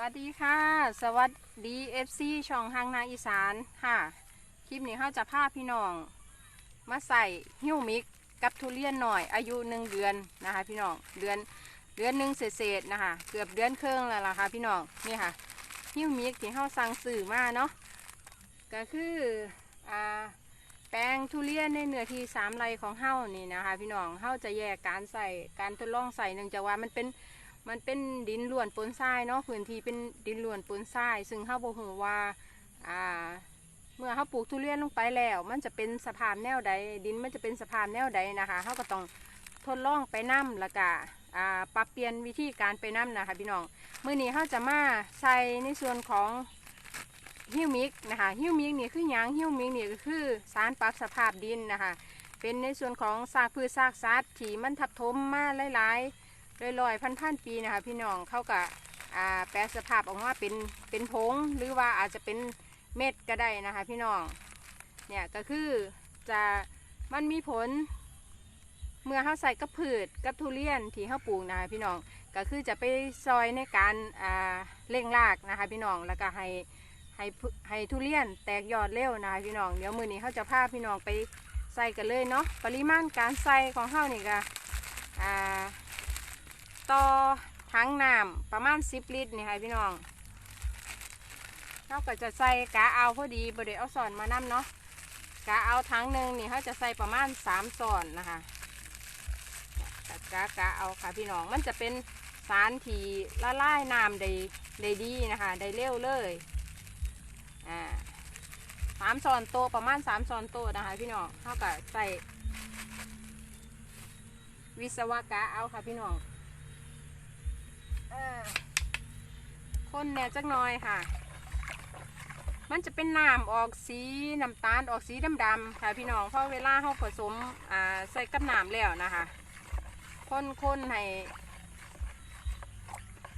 วัสดีค่ะ สวัสดี FC ช่องทางนาอีสานค่ะ คลิปนี้เขาจะพาพี่น้อง มาใส่หิ้วมิกกับทุเรียนหน่อยอายุหนึ่งเดือนนะคะ พี่น้องเดือนเดือนหนึ่งเศษๆนะคะ เกือบเดือนครึ่งแล้วล่ะค่ะพี่น้องนี่ค่ะหิ้วมิกที่เขาสั่งสื่อมาเนาะก็คืออ่าแปลงทุเรียนในเนื้อที่สามไร่ของเฮ้านี่นะคะ พี่น้องเฮ้าจะแยกการใส่การทดลองใส่เนื่องจากว่ามันเป็น มันเป็นดินล้วนปนทรายเนาะพื้นที่เป็นดินล้วนปนทราย ซึ่งเขาบอกว่าอ่า เมื่อเขาปลูกทุเรียนลงไปแล้ว มันจะเป็นสภาพแนวใด ดินมันจะเป็นสภาพแนวใดนะคะเขาก็ต้องทดลองไปนํแล้วก็อ่าปรับเปลี่ยนวิธีการไปนํนะคะพี่น้องมื่อนี้เขาจะมาใส่ในส่วนของฮิวมิกนะคะฮิวมิกนี่คือหยังฮิวมิกนี่ก็คือสารปรับสภาพดินนะคะเป็นในส่วนของซากพืชซากสัตว์ที่มันทับถมมาหลายๆ ลอยๆพันพันๆปีนะคะพี่น้องเขาก็แปลสภาพออกมาเป็นเป็นผงหรือว่าอาจจะเป็นเม็ดก็ได้นะคะพี่น้องเนี่ยก็คือจะมันมีผล เมื่อเขาใส่กับพืชกับทุเรียนที่เขาปลูกนะคะพี่น้องก็คือจะไปซอยในการเร่งรากนะคะพี่น้องแล้วก็ให้ให้ให้ทุเรียนแตกยอดเร็วนะคะพี่น้องเดี๋ยวมือนี้เขาจะพาพี่น้องไปใส่กันเลยเนาะปริมาณการใส่ของเขานี่ก็อ่า ต่อถังน้ำประมาณ10ลิตรนี่ค่ะพี่น้องเราก็จะใส่กะเอาพอดีบไดเอาสอนมานํเนาะกะเอาถังหนึ่งนี่เขาจะใส่ประมาณ3สอนนะคะกะกะกะเอาค่ะพี่น้องมันจะเป็นสารที่ละลายน้ำได้ได้ดีนะคะได้เร็วเลยอ่าสามซอนโตประมาณสามซอนโตนะคะพี่น้องเขาก็ใส่วิศวกะเอาค่ะพี่น้อง อ่าคนเนี่ยจักหน่อยค่ะ มันจะเป็นน้ำออกสีน้ำตาลออกสีดำๆค่ะพี่น้องเพราะเวลาเขาผสมอ่าใส่กับน้ำแล้วนะคะคนๆให้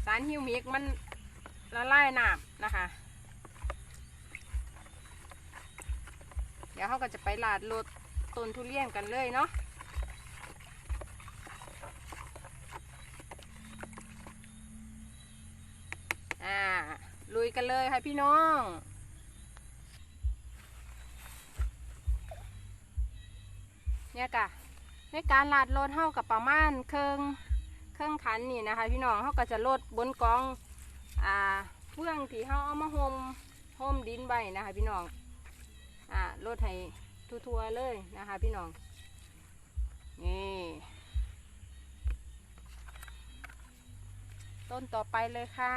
สารฮิวมิกมันละลายน้ำนะคะ เดี๋ยวเขาก็จะไปลาดรถต้นทุเรียนกันเลยเนาะ อ่า ลุ ยกันเลยค่ะพี่น้อง เนี่ยกะในการลาดรถเท่ากับประมาณเครื่องเครื่องขันนี่นะคะ พี่น้องเขาก็จะลดบนกองอ่าเฟื่องที่เขาเอามาห่มห่มดินใบนะคะ พี่น้องอ่าลดให้ทั่วๆเลยนะคะ พี่น้องนี่ต้นต่อไปเลยค่ะ